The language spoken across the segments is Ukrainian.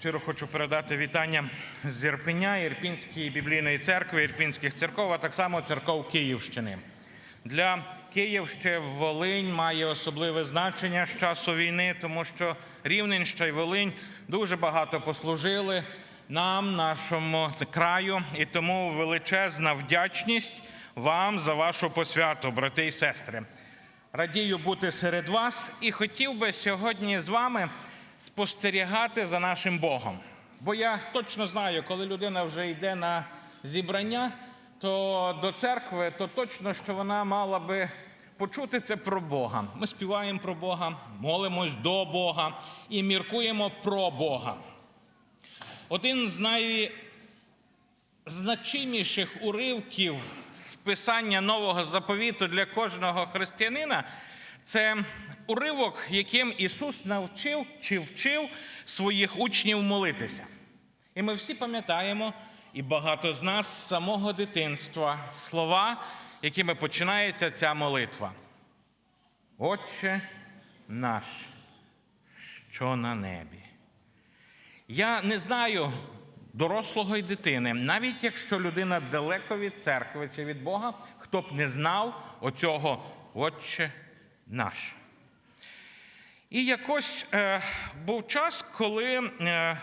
Щиро хочу передати вітання з Ірпеня, Ірпінської біблійної церкви, Ірпінських церков, а так само церков Київщини. Для Київщини Волинь має особливе значення з часу війни, тому що Рівненщина і Волинь дуже багато послужили нам, нашому краю, і тому величезна вдячність вам за вашу посвяту, брати і сестри. Радію бути серед вас і хотів би сьогодні з вами спостерігати за нашим Богом. Бо я точно знаю, коли людина вже йде на зібрання, то до церкви, то точно, що вона мала би почути це про Бога. Ми співаємо про Бога, молимось до Бога і міркуємо про Бога. Один з найзначиміших уривків з писання нового заповіту для кожного християнина це уривок, яким Ісус навчив чи вчив своїх учнів молитися. І ми всі пам'ятаємо, і багато з нас з самого дитинства слова, якими починається ця молитва. Отче наш, що на небі. Я не знаю дорослого і дитини, навіть якщо людина далеко від церкви чи від Бога, хто б не знав оцього Отче наш. І якось е, був час, коли е,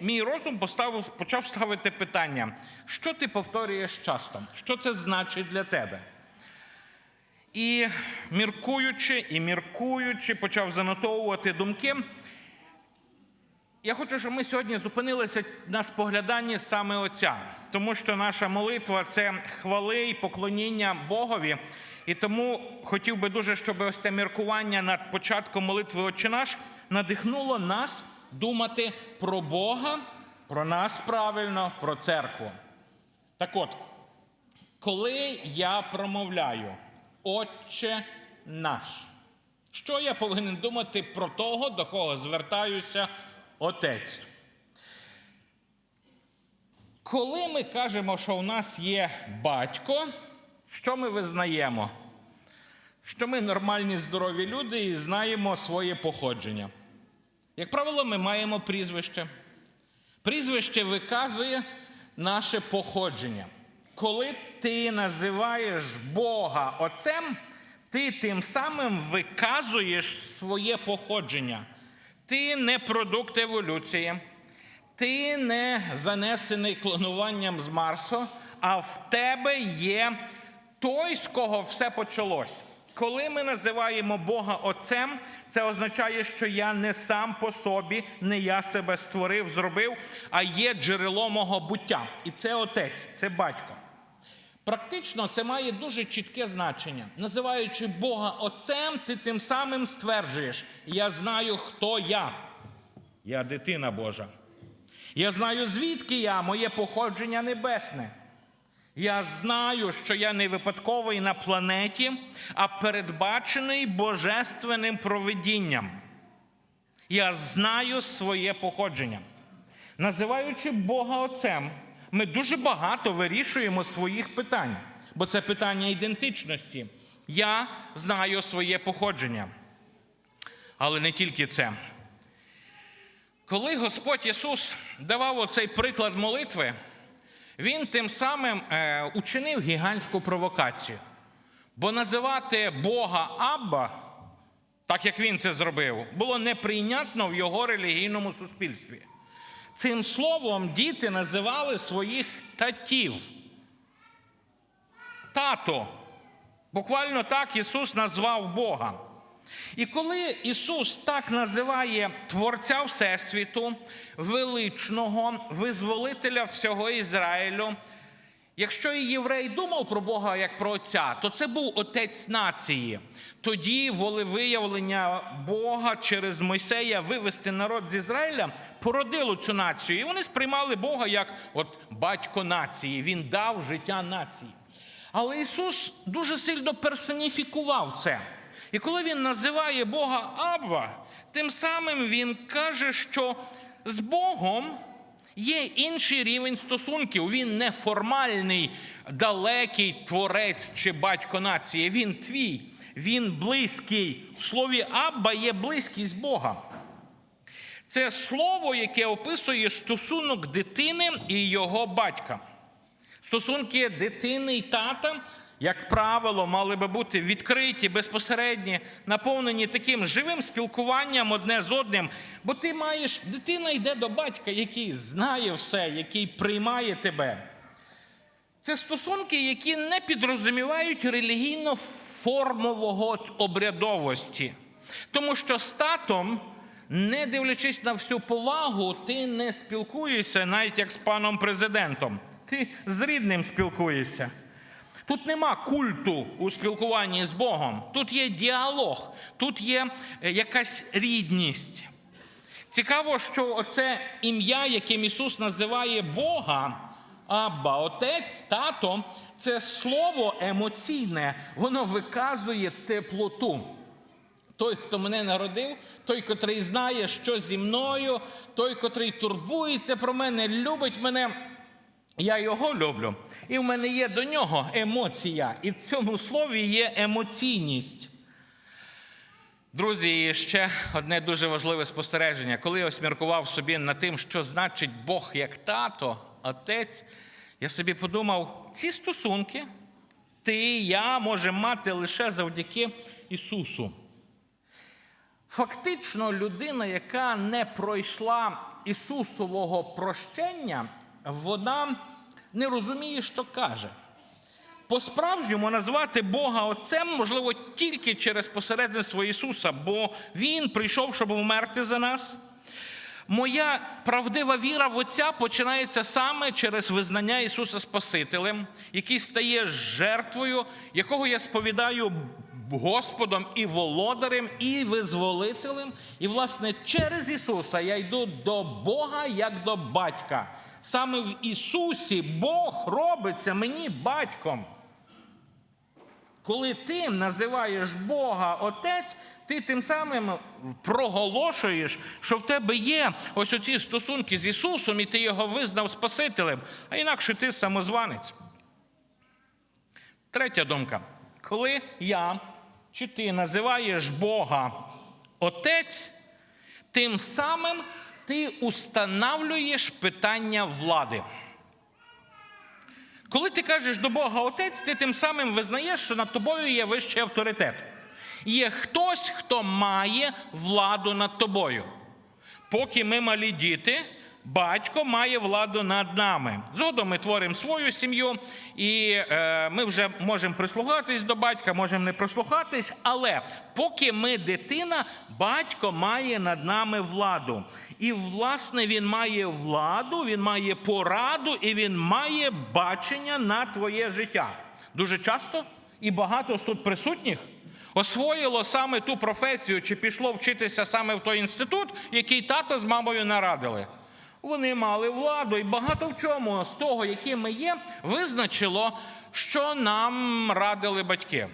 мій розум поставив, почав ставити питання, що ти повторюєш часто, що це значить для тебе. І міркуючи і міркуючи, почав занотовувати думки. Я хочу, щоб ми сьогодні зупинилися на спогляданні саме Отця, тому що наша молитва це хвали і поклоніння Богові. І тому хотів би дуже, щоб ось це міркування над початком молитви Отче наш надихнуло нас думати про Бога, про нас правильно, про церкву. Так от, коли я промовляю Отче наш, що я повинен думати про того, до кого звертаюся Отець? Коли ми кажемо, що у нас є батько, що ми визнаємо? Що ми нормальні, здорові люди і знаємо своє походження. Як правило, ми маємо прізвище. Прізвище виказує наше походження. Коли ти називаєш Бога Отцем, ти тим самим виказуєш своє походження. Ти не продукт еволюції, ти не занесений клонуванням з Марсу, а в тебе є той, з кого все почалось. Коли ми називаємо Бога Отцем, це означає, що я не сам по собі, не я себе створив, зробив, а є джерело мого буття. І це отець, це батько. Практично це має дуже чітке значення. Називаючи Бога Отцем, ти тим самим стверджуєш: я знаю, хто я. Я дитина Божа. Я знаю, звідки я, моє походження небесне. Я знаю, що я не випадковий на планеті, а передбачений божественним провидінням. Я знаю своє походження. Називаючи Бога Отцем, ми дуже багато вирішуємо своїх питань, бо це питання ідентичності. Я знаю своє походження. Але не тільки це. Коли Господь Ісус давав оцей приклад молитви, Він тим самим е, учинив гігантську провокацію. Бо називати Бога Абба, так як він це зробив, було неприйнятно в його релігійному суспільстві. Цим словом діти називали своїх татів. Тато. Буквально так Ісус назвав Бога. І коли Ісус так називає Творця Всесвіту, величного, визволителя всього Ізраїлю, якщо і єврей думав про Бога як про Отця, то це був Отець нації. Тоді волевиявлення Бога через Мойсея вивести народ з Ізраїля породило цю націю. І вони сприймали Бога як от батько нації. Він дав життя нації. Але Ісус дуже сильно персоніфікував це. І коли Він називає Бога Абба, тим самим Він каже, що з Богом є інший рівень стосунків. Він не формальний, далекий творець чи батько нації. Він твій, він близький. В слові Абба є близькість Бога. Це слово, яке описує стосунок дитини і його батька. Стосунки дитини і тата, як правило, мали би бути відкриті, безпосередні, наповнені таким живим спілкуванням одне з одним. Бо ти маєш, дитина йде до батька, який знає все, який приймає тебе. Це стосунки, які не підрозумівають релігійно-формового обрядовості. Тому що з татом, не дивлячись на всю повагу, ти не спілкуєшся навіть як з паном президентом. Ти з рідним спілкуєшся. Тут нема культу у спілкуванні з Богом. Тут є діалог, тут є е, якась рідність. Цікаво, що оце ім'я, яким Ісус називає Бога, Абба, Отець, тато, це слово емоційне, воно виказує теплоту. Той, хто мене народив, той, котрий знає, що зі мною, той, котрий турбується про мене, любить мене. Я його люблю. І в мене є до нього емоція. І в цьому слові є емоційність. Друзі, і ще одне дуже важливе спостереження. Коли я ось міркував собі над тим, що значить Бог як тато, отець, я собі подумав, ці стосунки ти і я можемо мати лише завдяки Ісусу. Фактично, людина, яка не пройшла Ісусового прощення, вона не розуміє, що каже. По-справжньому назвати Бога Отцем можливо тільки через посередництво Ісуса, бо Він прийшов, щоб вмерти за нас. Моя правдива віра в Отця починається саме через визнання Ісуса Спасителем, який стає жертвою, якого я сповідаю Господом і володарем, і визволителем. І, власне, через Ісуса я йду до Бога як до батька. Саме в Ісусі Бог робиться мені батьком. Коли ти називаєш Бога Отець, ти тим самим проголошуєш, що в тебе є ось оці стосунки з Ісусом, і ти його визнав Спасителем, а інакше ти самозванець. Третя думка. Коли я чи ти називаєш Бога Отець, тим самим ти устанавлюєш питання влади. Коли ти кажеш до Бога Отець, ти тим самим визнаєш, що над тобою є вищий авторитет. Є хтось, хто має владу над тобою. Поки ми малі діти, батько має владу над нами. Згодом ми творимо свою сім'ю, і е, ми вже можемо прислухатись до батька, можемо не прислухатись, але поки ми дитина, батько має над нами владу. І, власне, він має владу, він має пораду і він має бачення на твоє життя. Дуже часто і багато з тут присутніх освоїло саме ту професію, чи пішло вчитися саме в той інститут, який тато з мамою нарадили. Вони мали владу, і багато в чому з того, яким ми є, визначило, що нам радили батьки.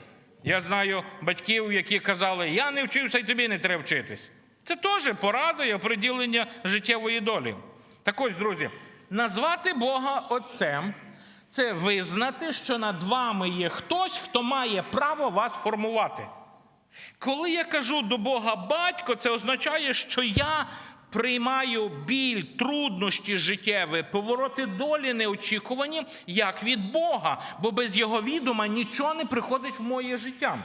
Я знаю батьків, які казали, я не вчився і тобі не треба вчитись. Це теж порада і оприділення життєвої долі. Так ось, друзі, назвати Бога Отцем це визнати, що над вами є хтось, хто має право вас формувати. Коли я кажу до Бога батько, це означає, що я приймаю біль, труднощі життєві, повороти долі неочікувані, як від Бога, бо без його відома нічого не приходить в моє життя.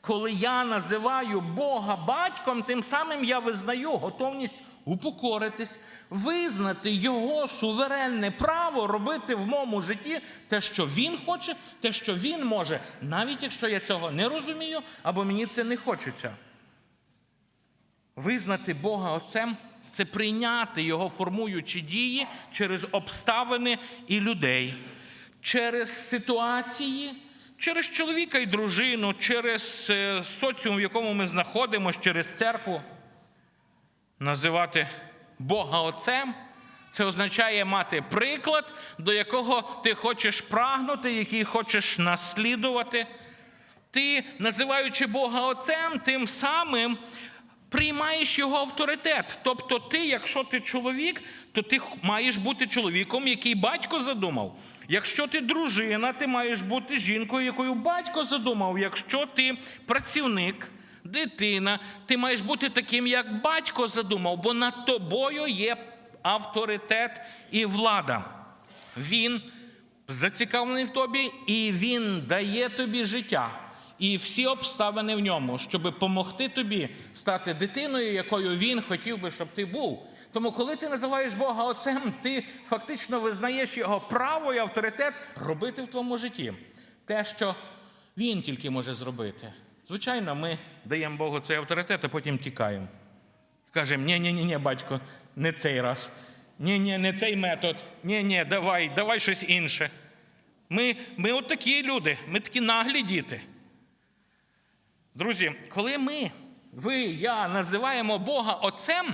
Коли я називаю Бога батьком, тим самим я визнаю готовність упокоритись, визнати Його суверенне право робити в моєму житті те, що Він хоче, те, що Він може, навіть якщо я цього не розумію або мені це не хочеться. Визнати Бога Отцем це прийняти Його формуючі дії через обставини і людей, через ситуації, через чоловіка і дружину, через е, соціум, в якому ми знаходимося, через церкву. Називати Бога Отцем це означає мати приклад, до якого ти хочеш прагнути, який хочеш наслідувати. Ти, називаючи Бога Отцем, тим самим приймаєш його авторитет. Тобто, ти, якщо ти чоловік, то ти маєш бути чоловіком, який батько задумав. Якщо ти дружина, ти маєш бути жінкою, якою батько задумав. Якщо ти працівник, дитина, ти маєш бути таким, як батько задумав, бо над тобою є авторитет і влада. Він зацікавлений в тобі, і він дає тобі життя. І всі обставини в ньому, щоб допомогти тобі стати дитиною, якою він хотів би, щоб ти був. Тому, коли ти називаєш Бога Отцем, ти фактично визнаєш його право і авторитет робити в твоєму житті те, що він тільки може зробити. Звичайно, ми даємо Богу цей авторитет, а потім тікаємо. Кажемо, ні, ні, ні, ні, батько, не цей раз. Ні, ні, не цей метод. Ні, ні, давай, давай щось інше. Ми, ми от такі люди, ми такі наглі діти. Друзі, коли ми, ви, я називаємо Бога Отцем,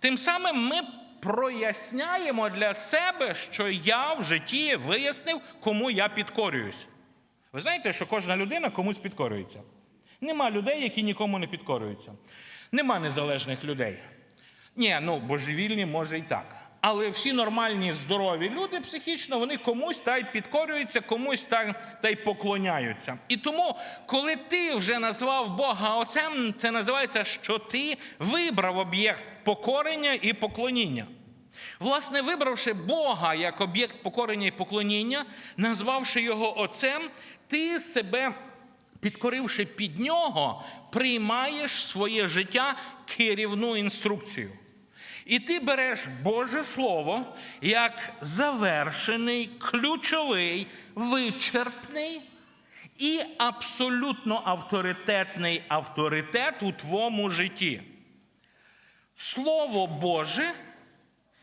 тим самим ми проясняємо для себе, що я в житті вияснив, кому я підкорююсь. Ви знаєте, що кожна людина комусь підкорюється. Нема людей, які нікому не підкорюються. Нема незалежних людей. Ні, ну божевільні може і так. Але всі нормальні, здорові люди психічно, вони комусь та й підкорюються, комусь та, та й поклоняються. І тому, коли ти вже назвав Бога Отцем, це називається, що ти вибрав об'єкт покорення і поклоніння. Власне, вибравши Бога як об'єкт покорення і поклоніння, назвавши його Отцем, ти себе, підкоривши під нього, приймаєш своє життя керівну інструкцію. І ти береш Боже Слово як завершений, ключовий, вичерпний і абсолютно авторитетний авторитет у твоєму житті. Слово Боже,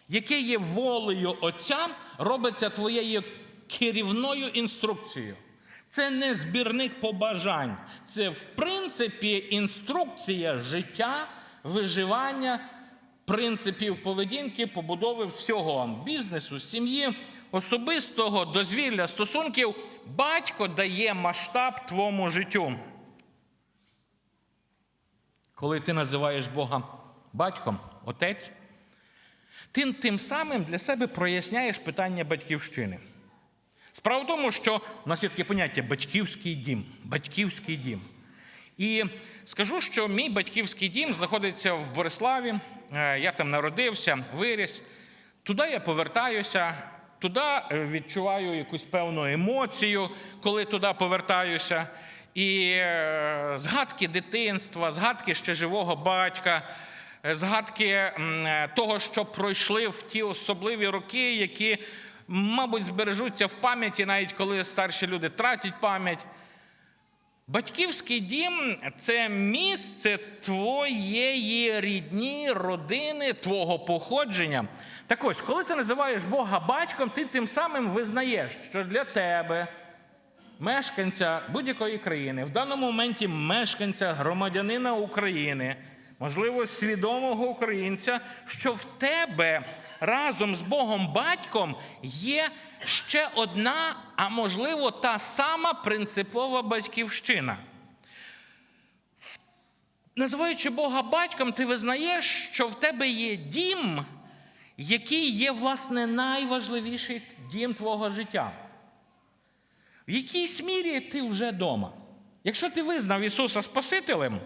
яке є волею Отця, робиться твоєю керівною інструкцією. Це не збірник побажань, це, в принципі, інструкція життя, виживання, принципів поведінки, побудови всього бізнесу, сім'ї, особистого, дозвілля, стосунків. Батько дає масштаб твоєму життю. Коли ти називаєш Бога батьком, отець, ти тим самим для себе проясняєш питання батьківщини. Справа в тому, що у нас є таке поняття батьківський дім. Батьківський дім. І скажу, що мій батьківський дім знаходиться в Бориславі. Е, Я там народився, виріс. Туди я повертаюся, туди е, відчуваю якусь певну емоцію, коли туди повертаюся. І е, згадки дитинства, згадки ще живого батька, згадки того, що пройшли в ті особливі роки, які, мабуть, збережуться в пам'яті, навіть коли старші люди тратять пам'ять. Батьківський дім це місце твоєї рідні, родини, твого походження. Так ось, коли ти називаєш Бога батьком, ти тим самим визнаєш, що для тебе, мешканця будь-якої країни, в даному моменті мешканця громадянина України, можливо, свідомого українця, що в тебе разом з Богом батьком є ще одна, а можливо, та сама принципова батьківщина. Називаючи Бога батьком, ти визнаєш, що в тебе є дім, який є, власне, найважливіший дім твого життя. В якійсь мірі ти вже вдома. Якщо ти визнав Ісуса Спасителем,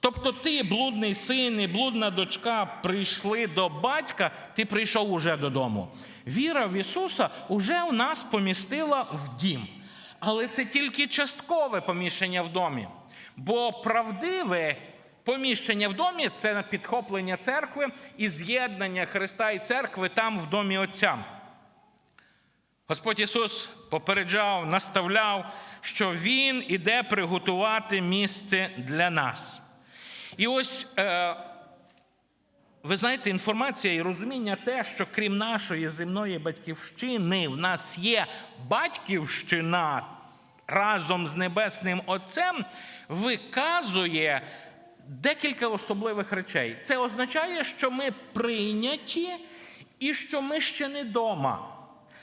тобто ти, блудний син і блудна дочка, прийшли до батька, ти прийшов уже додому. Віра в Ісуса вже у нас помістила в дім. Але це тільки часткове поміщення в домі. Бо правдиве поміщення в домі це підхоплення церкви і з'єднання Христа і церкви там в домі Отця. Господь Ісус попереджав, наставляв, що Він іде приготувати місце для нас. І ось, е, ви знаєте, інформація і розуміння те, що крім нашої земної батьківщини, в нас є батьківщина разом з Небесним Отцем, виказує декілька особливих речей. Це означає, що ми прийняті і що ми ще не вдома.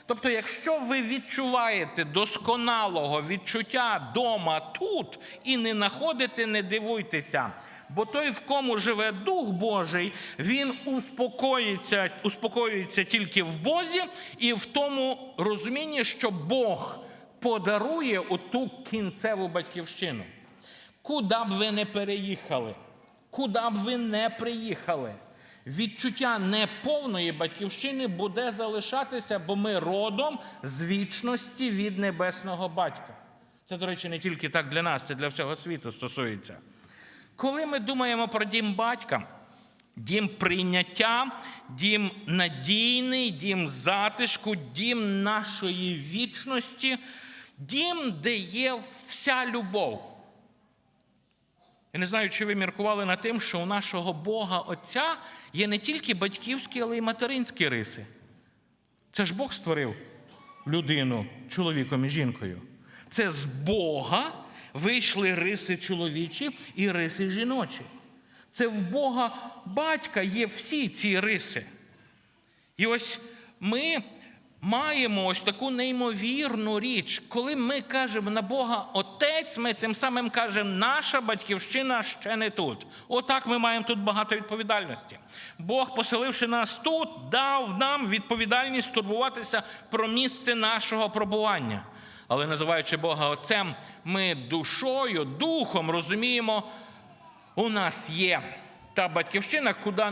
Тобто, якщо ви відчуваєте досконалого відчуття дома тут і не знаходите, не дивуйтеся. Бо той, в кому живе Дух Божий, він успокоїться, успокоюється тільки в Бозі і в тому розумінні, що Бог подарує оту кінцеву батьківщину. Куди б ви не переїхали, куди б ви не приїхали, відчуття неповної батьківщини буде залишатися, бо ми родом з вічності від небесного батька. Це, до речі, не тільки так для нас, це для всього світу стосується. Коли ми думаємо про дім батька, дім прийняття, дім надійний, дім затишку, дім нашої вічності, дім, де є вся любов. Я не знаю, чи ви міркували над тим, що у нашого Бога Отця є не тільки батьківські, але й материнські риси. Це ж Бог створив людину чоловіком і жінкою. Це з Бога вийшли риси чоловічі і риси жіночі. Це в Бога батька є всі ці риси. І ось ми маємо ось таку неймовірну річ. Коли ми кажемо на Бога Отець, ми тим самим кажемо, наша батьківщина ще не тут. Отак ми маємо тут багато відповідальності. Бог, поселивши нас тут, дав нам відповідальність турбуватися про місце нашого пробування. Але називаючи Бога Отцем, ми душою, духом розуміємо, у нас є та батьківщина, куди,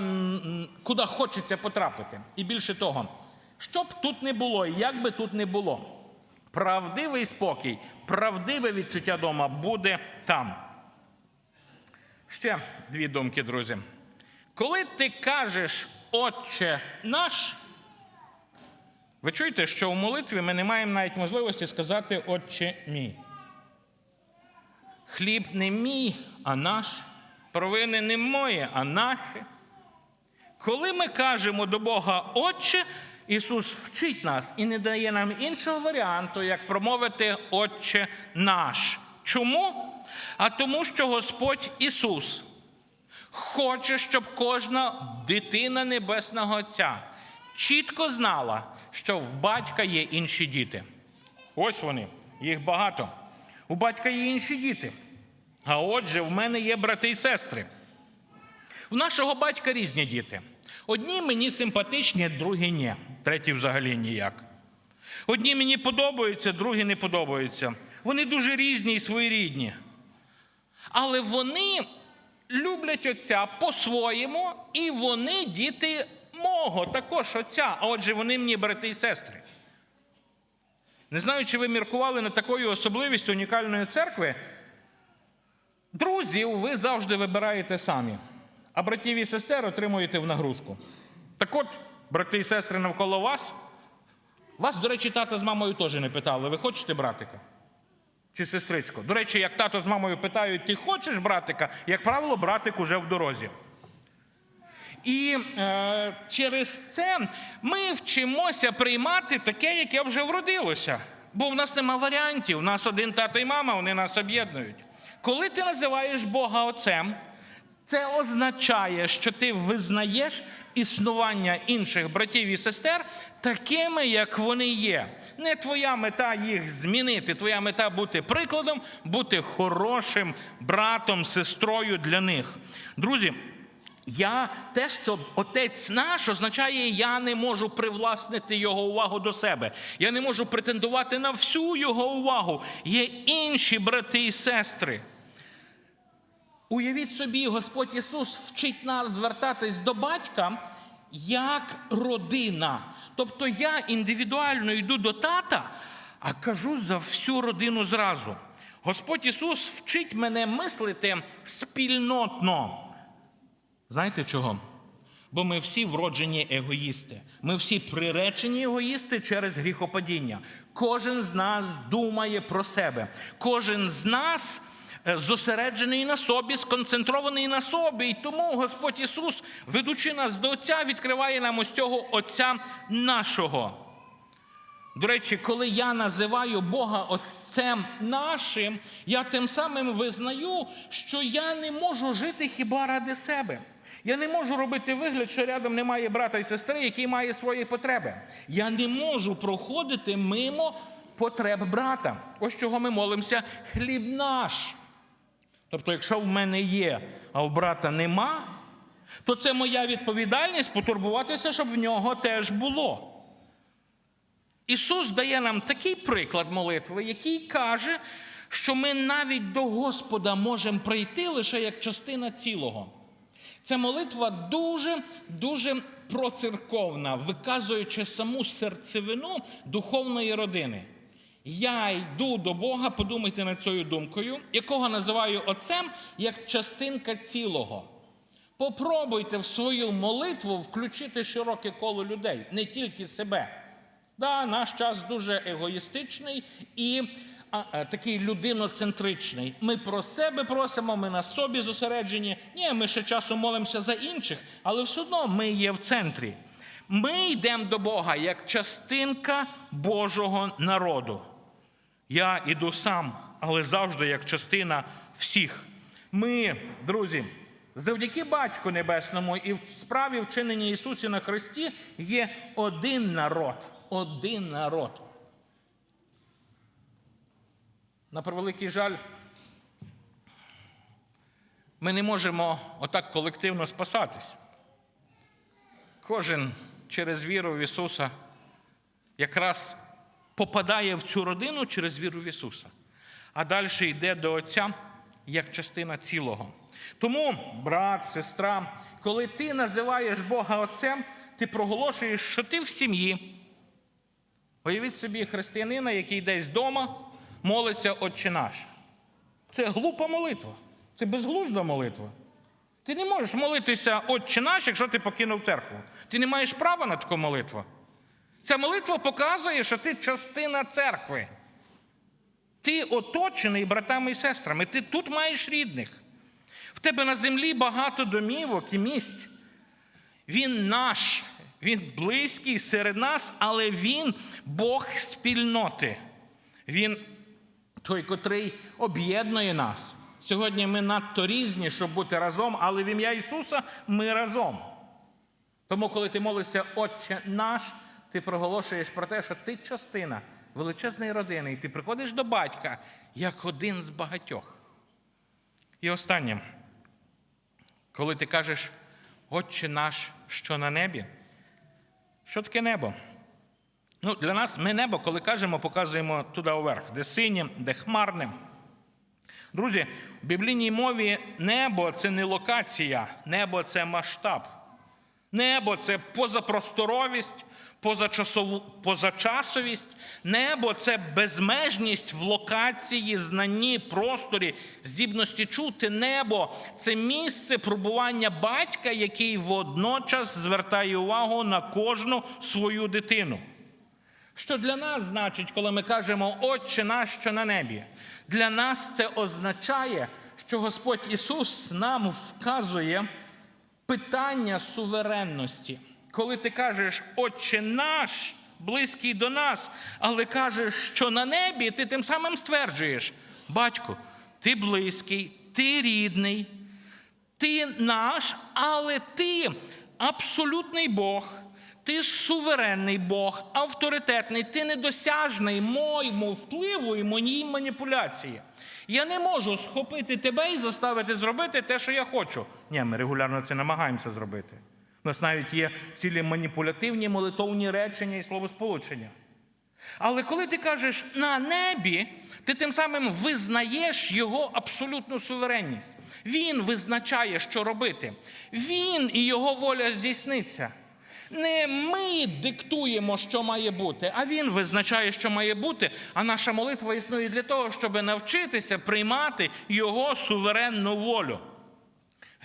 куди хочеться потрапити. І більше того, що б тут не було, і як би тут не було, правдивий спокій, правдиве відчуття дома буде там. Ще дві думки, друзі. Коли ти кажеш Отче наш, ви чуєте, що у молитві ми не маємо навіть можливості сказати Отче мій. Хліб не мій, а наш. Провини не мої, а наші. Коли ми кажемо до Бога Отче, Ісус вчить нас і не дає нам іншого варіанту, як промовити Отче наш. Чому? А тому, що Господь Ісус хоче, щоб кожна дитина Небесного Отця чітко знала, що в батька є інші діти. Ось вони, їх багато. У батька є інші діти. А отже, в мене є брати і сестри. У нашого батька різні діти. Одні мені симпатичні, другі ні. Треті взагалі ніяк. Одні мені подобаються, другі не подобаються. Вони дуже різні і своєрідні. Але вони люблять отця по-своєму, і вони діти мого також отця. А отже, вони мені брати і сестри. Не знаю, чи ви міркували над такою особливістю унікальної церкви. Друзів ви завжди вибираєте самі, а братів і сестер отримуєте в нагрузку. Так от, брати і сестри навколо вас, вас, до речі, тата з мамою теж не питали, ви хочете братика? Чи сестричку? До речі, як тато з мамою питають, ти хочеш братика, як правило, братик уже в дорозі. І е, через це ми вчимося приймати таке, яке вже вродилося. Бо в нас нема варіантів. У нас один тато і мама, вони нас об'єднують. Коли ти називаєш Бога Отцем, це означає, що ти визнаєш існування інших братів і сестер такими, як вони є. Не твоя мета їх змінити, твоя мета бути прикладом, бути хорошим братом, сестрою для них. Друзі. Я те, що отець наш означає, я не можу привласнити його увагу до себе. Я не можу претендувати на всю його увагу. Є інші брати і сестри. Уявіть собі, Господь Ісус вчить нас звертатись до батька як родина. Тобто я індивідуально йду до тата, а кажу за всю родину зразу. Господь Ісус вчить мене мислити спільнотно. Знаєте чого? Бо ми всі вроджені егоїсти. Ми всі приречені егоїсти через гріхопадіння. Кожен з нас думає про себе. Кожен з нас зосереджений на собі, сконцентрований на собі. І тому Господь Ісус, ведучи нас до Отця, відкриває нам ось цього Отця нашого. До речі, коли я називаю Бога Отцем нашим, я тим самим визнаю, що я не можу жити хіба ради себе. Я не можу робити вигляд, що рядом немає брата і сестри, який має свої потреби. Я не можу проходити мимо потреб брата. Ось чого ми молимося хліб наш. Тобто, якщо в мене є, а в брата нема, то це моя відповідальність потурбуватися, щоб в нього теж було. Ісус дає нам такий приклад молитви, який каже, що ми навіть до Господа можемо прийти лише як частина цілого. Ця молитва дуже дуже процерковна, виказуючи саму серцевину духовної родини. Я йду до Бога, подумайте над цією думкою, якого називаю Отцем як частинка цілого. Попробуйте в свою молитву включити широке коло людей, не тільки себе. Да, наш час дуже егоїстичний і а, а, такий людиноцентричний. Ми про себе просимо, ми на собі зосереджені. Ні, ми ще часом молимося за інших, але все одно ми є в центрі. Ми йдемо до Бога як частинка Божого народу. Я іду сам, але завжди як частина всіх. Ми, друзі, завдяки Батьку Небесному і в справі вчинення Ісусі на Христі є один народ. Один народ. На превеликий жаль, ми не можемо отак колективно спасатись. Кожен через віру в Ісуса якраз попадає в цю родину через віру в Ісуса, а далі йде до Отця як частина цілого. Тому, брат, сестра, коли ти називаєш Бога Отцем, ти проголошуєш, що ти в сім'ї. Уявіть собі християнина, який десь вдома молиться Отче наш. Це глупа молитва, це безглузда молитва. Ти не можеш молитися Отче наш, якщо ти покинув церкву. Ти не маєш права на таку молитву. Ця молитва показує, що ти частина церкви. Ти оточений братами і сестрами, ти тут маєш рідних. В тебе на землі багато домівок і місць. Він наш, він близький серед нас, але він Бог спільноти. Він той, котрий об'єднує нас. Сьогодні ми надто різні, щоб бути разом, але в ім'я Ісуса ми разом. Тому, коли ти молишся, Отче наш, ти проголошуєш про те, що ти частина величезної родини, і ти приходиш до батька як один з багатьох. І останнє, коли ти кажеш, Отче наш, що на небі, що таке небо? Ну, Для нас ми небо, коли кажемо, показуємо туди вверх, де синє, де хмарне. Друзі, в біблійній мові небо це не локація, небо це масштаб. Небо це позапросторовість, позачасову, позачасовість. Небо це безмежність в локації, знанні, просторі, здібності чути. Небо це місце пробування батька, який водночас звертає увагу на кожну свою дитину. Що для нас значить, коли ми кажемо Отче наш, що на небі? Для нас це означає, що Господь Ісус нам вказує питання суверенності. Коли ти кажеш Отче наш, близький до нас, але кажеш, що на небі, ти тим самим стверджуєш, батько, ти близький, ти рідний, ти наш, але ти абсолютний Бог. Ти суверенний Бог, авторитетний, ти недосяжний моєму впливу і моїй маніпуляції. Я не можу схопити тебе і заставити зробити те, що я хочу. Ні, ми регулярно це намагаємося зробити. У нас навіть є цілі маніпулятивні молитовні речення і словосполучення. Але коли ти кажеш на небі, ти тим самим визнаєш його абсолютну суверенність. Він визначає, що робити. Він і його воля здійсниться. Не ми диктуємо, що має бути, а він визначає, що має бути. А наша молитва існує для того, щоб навчитися приймати його суверенну волю.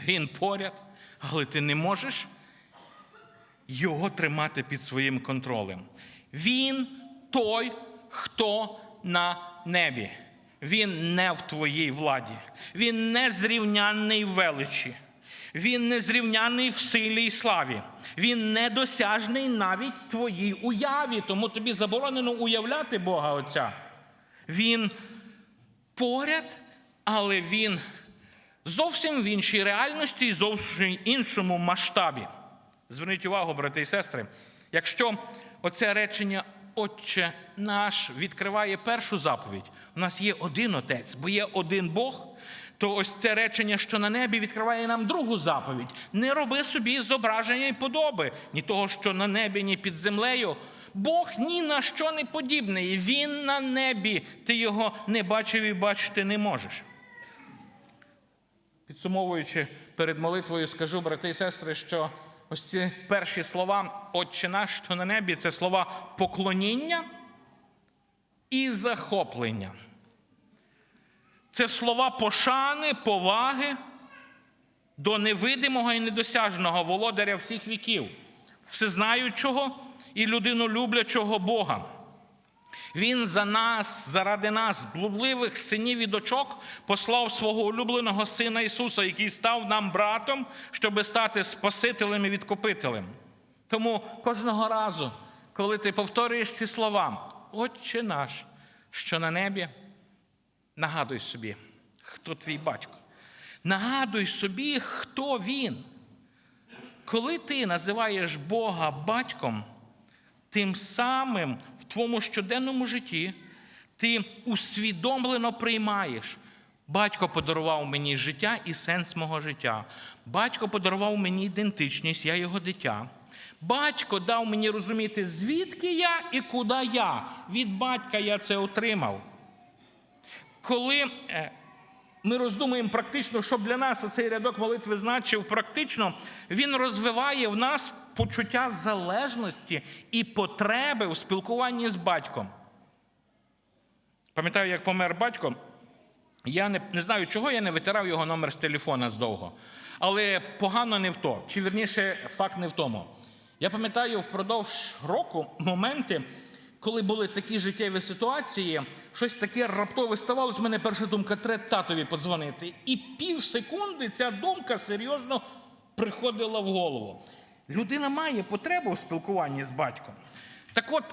Він поряд, але ти не можеш його тримати під своїм контролем. Він той, хто на небі. Він не в твоїй владі. Він не зрівнянний в величі. Він незрівняний в силі і славі. Він недосяжний навіть твоїй уяві, тому тобі заборонено уявляти Бога Отця. Він поряд, але він зовсім в іншій реальності і зовсім іншому масштабі. Зверніть увагу, брати і сестри, якщо оце речення Отче наш відкриває першу заповідь, у нас є один Отець, бо є один Бог, то ось це речення, що на небі, відкриває нам другу заповідь. Не роби собі зображення і подоби, ні того, що на небі, ні під землею. Бог ні на що не подібний. Він на небі. Ти його не бачив і бачити не можеш. Підсумовуючи перед молитвою, скажу, брати і сестри, що ось ці перші слова Отче наш, що на небі це слова поклоніння і захоплення. Це слова пошани, поваги до невидимого і недосяжного володаря всіх віків, всезнаючого і людину люблячого Бога. Він за нас, заради нас, блудливих синів і дочок, послав свого улюбленого Сина Ісуса, який став нам братом, щоби стати Спасителем і відкупителем. Тому кожного разу, коли ти повторюєш ці слова, Отче наш, що на небі, нагадуй собі, хто твій батько. Нагадуй собі, хто він. Коли ти називаєш Бога батьком, тим самим твоєму щоденному житті ти усвідомлено приймаєш. Батько подарував мені життя і сенс мого життя. Батько подарував мені ідентичність, я його дитя. Батько дав мені розуміти, звідки я і куди я. Від батька я це отримав. Коли е, ми роздумуємо практично, що для нас цей рядок молитви значив практично, він розвиває в нас почуття залежності і потреби у спілкуванні з батьком. Пам'ятаю, як помер батько, я не, не знаю, чого я не витирав його номер з телефона здовго. Але погано не в то, чи вірніше, факт не в тому. Я пам'ятаю впродовж року моменти, коли були такі життєві ситуації, щось таке раптове ставалося, в мене перша думка треба татові подзвонити. І пів секунди ця думка серйозно приходила в голову. Людина має потребу в спілкуванні з батьком. Так от,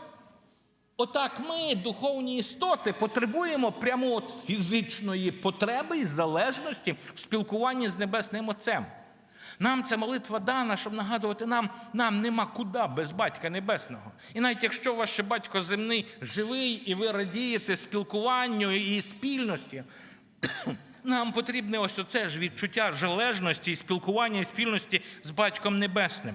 Отак ми, духовні істоти, потребуємо прямо от фізичної потреби і залежності в спілкуванні з Небесним Отцем. Нам ця молитва дана, щоб нагадувати нам, нам нема куди без батька небесного. І навіть якщо ваш батько земний живий, і ви радієте спілкуванню і спільності, нам потрібне ось оце ж відчуття залежності і спілкування і спільності з батьком небесним.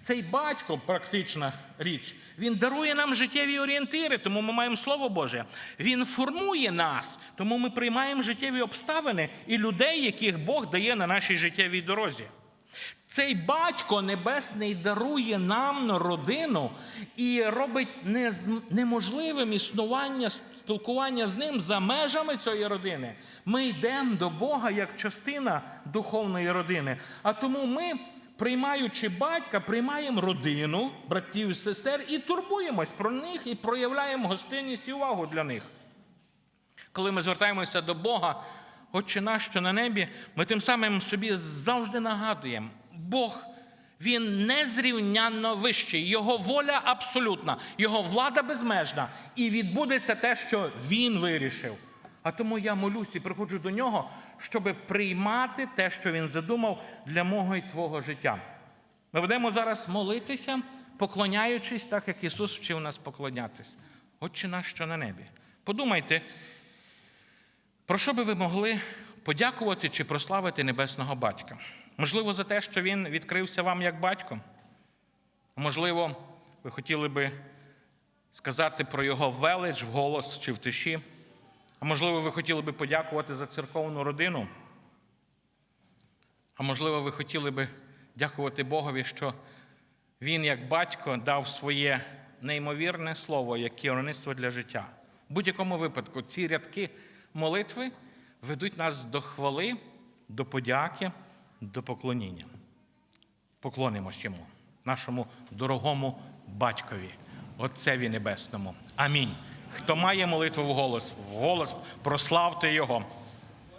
Цей батько, практична річ, він дарує нам життєві орієнтири, тому ми маємо Слово Боже. Він формує нас, тому ми приймаємо життєві обставини і людей, яких Бог дає на нашій життєвій дорозі. Цей батько небесний дарує нам родину і робить неможливим існування спілкування з ним за межами цієї родини. Ми йдемо до Бога як частина духовної родини. А тому ми, приймаючи батька, приймаємо родину, братів і сестер і турбуємось про них і проявляємо гостинність і увагу для них. Коли ми звертаємося до Бога, Отче наш, що на небі, ми тим самим собі завжди нагадуємо, Бог, Він незрівнянно вищий, Його воля абсолютна, Його влада безмежна, і відбудеться те, що Він вирішив. А тому я молюсь і приходжу до нього, щоб приймати те, що він задумав для мого і твого життя. Ми будемо зараз молитися, поклоняючись, так як Ісус вчив нас поклонятись. Отче наш, що на небі. Подумайте, про що би ви могли подякувати чи прославити Небесного Батька? Можливо, за те, що Він відкрився вам як батько? Можливо, ви хотіли би сказати про його велич в голос чи в тиші? А можливо, ви хотіли би подякувати за церковну родину? А можливо, ви хотіли би дякувати Богові, що Він, як батько, дав своє неймовірне слово як керівництво для життя. В будь-якому випадку ці рядки молитви ведуть нас до хвали, до подяки, до поклоніння. Поклонимось йому, нашому дорогому батькові, Отцеві Небесному. Амінь. Хто має молитву в голос, в голос прославте Його.